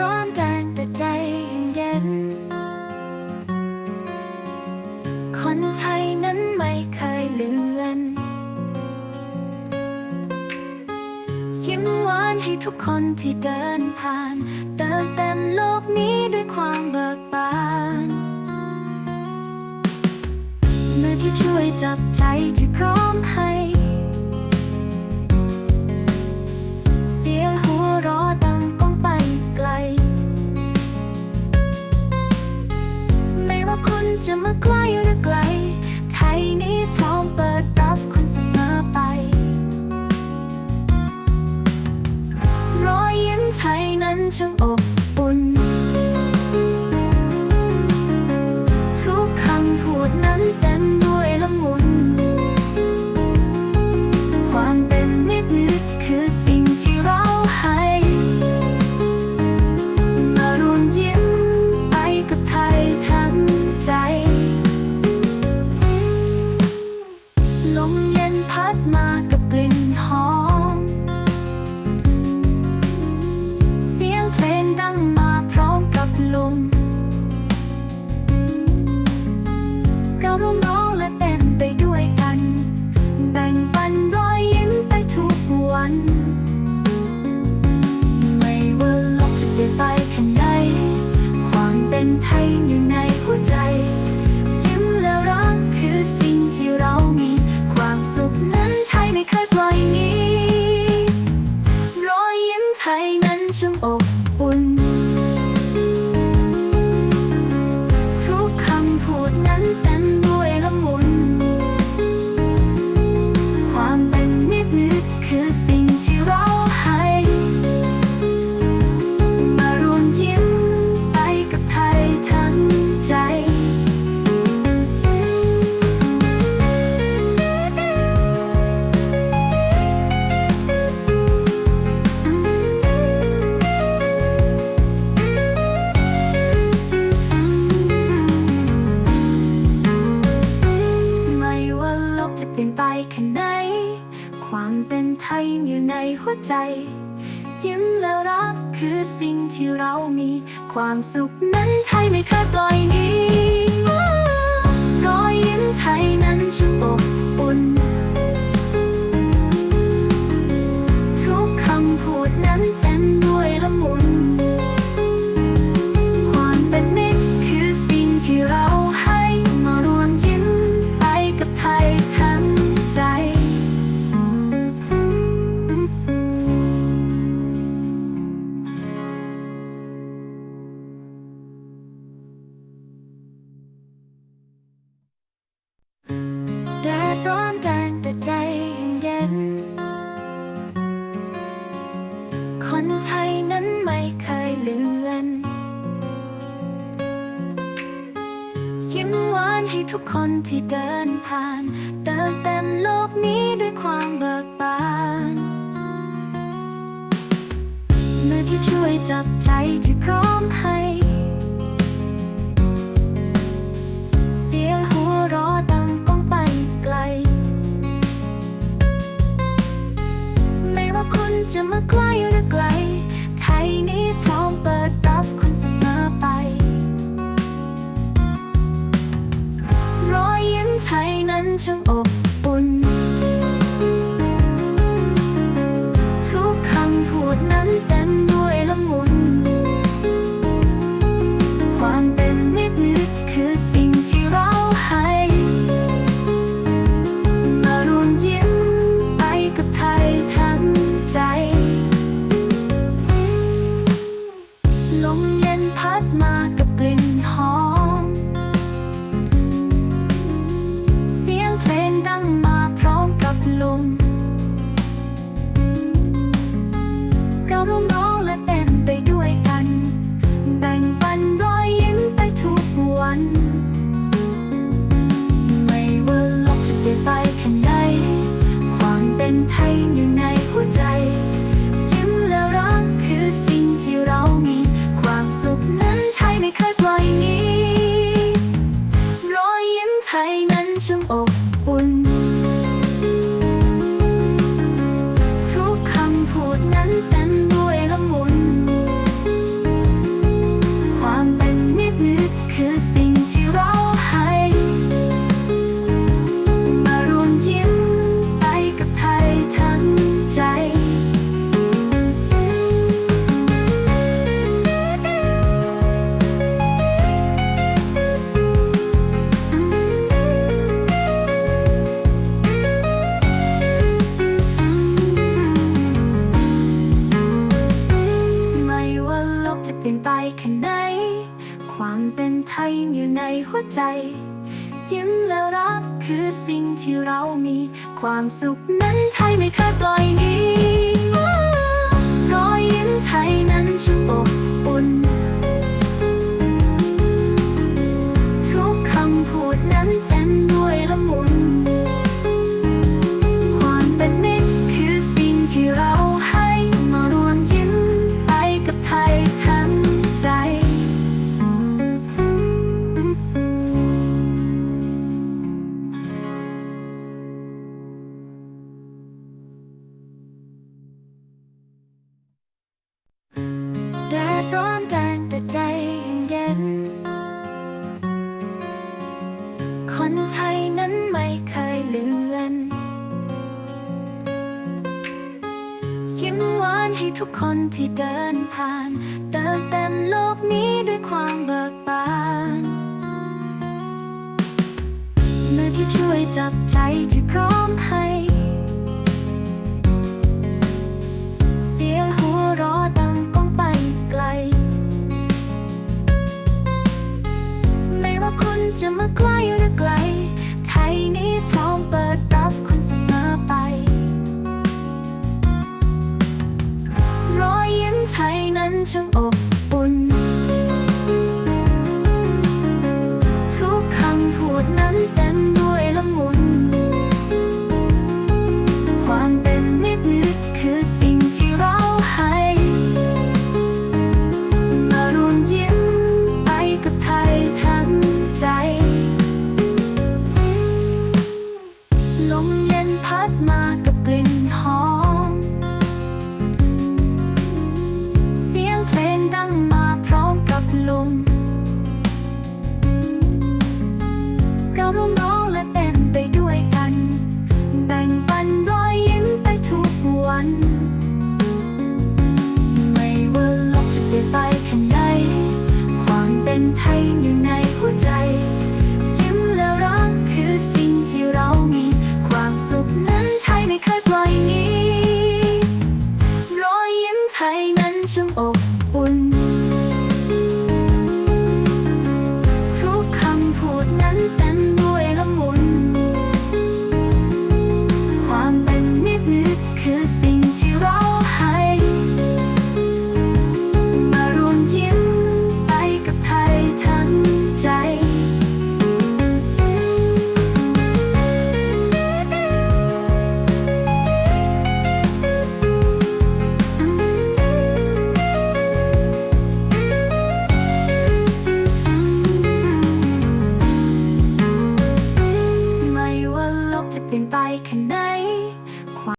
ร้อนแรงแต่ใจเย็น คนไทยนั้นไม่เคยลืมเล่น ยิ้มหวานให้ทุกคนที่เดินผ่าน เติมเต็มโลกนี้ด้วยความเบิกบานมือที่ช่วยจับใจที่พร้อมให้ จะมาใกล้หรือไกล ไทยนี้พร้อมเปิดรับคุณเสมอไป รอยยิ้มไทยนั้นช่างอบ ไทยอยู่ในหัวใจ ยิ้มแล้วรักคือสิ่งที่เรามี ความสุขนั้นไทยไม่เคยปล่อยนี้รอยยิ้มไทยนั้นช่างอบอุ่น ให้ทุกคนที่เดินผ่าน เติมเต็มโลกนี้ด้วยความเบิกบานมือที่ช่วยจับใจที่พร้อ 충 always ใจ ยิ้มแล้วรักคือสิ่งที่เรามี ความสุขนั้นไทยไม่เคยปล่อยนี้ ร้อนแรงแต่ใจเย็น คนไทยนั้นไม่เคยลืมเลือนยิ้มหวานให้ทุกคนที่เดินผ่าน เติมเต็มโลกนี้ด้วยความเบิกบานมือที่ช่วยจับใจที่พร้อมให้ จะมาใกล้หรือไกล ไทยนี้พร้อมเปิดรับคนเสมอไป รอยยิ้มไทยนั้นช่าง don't know.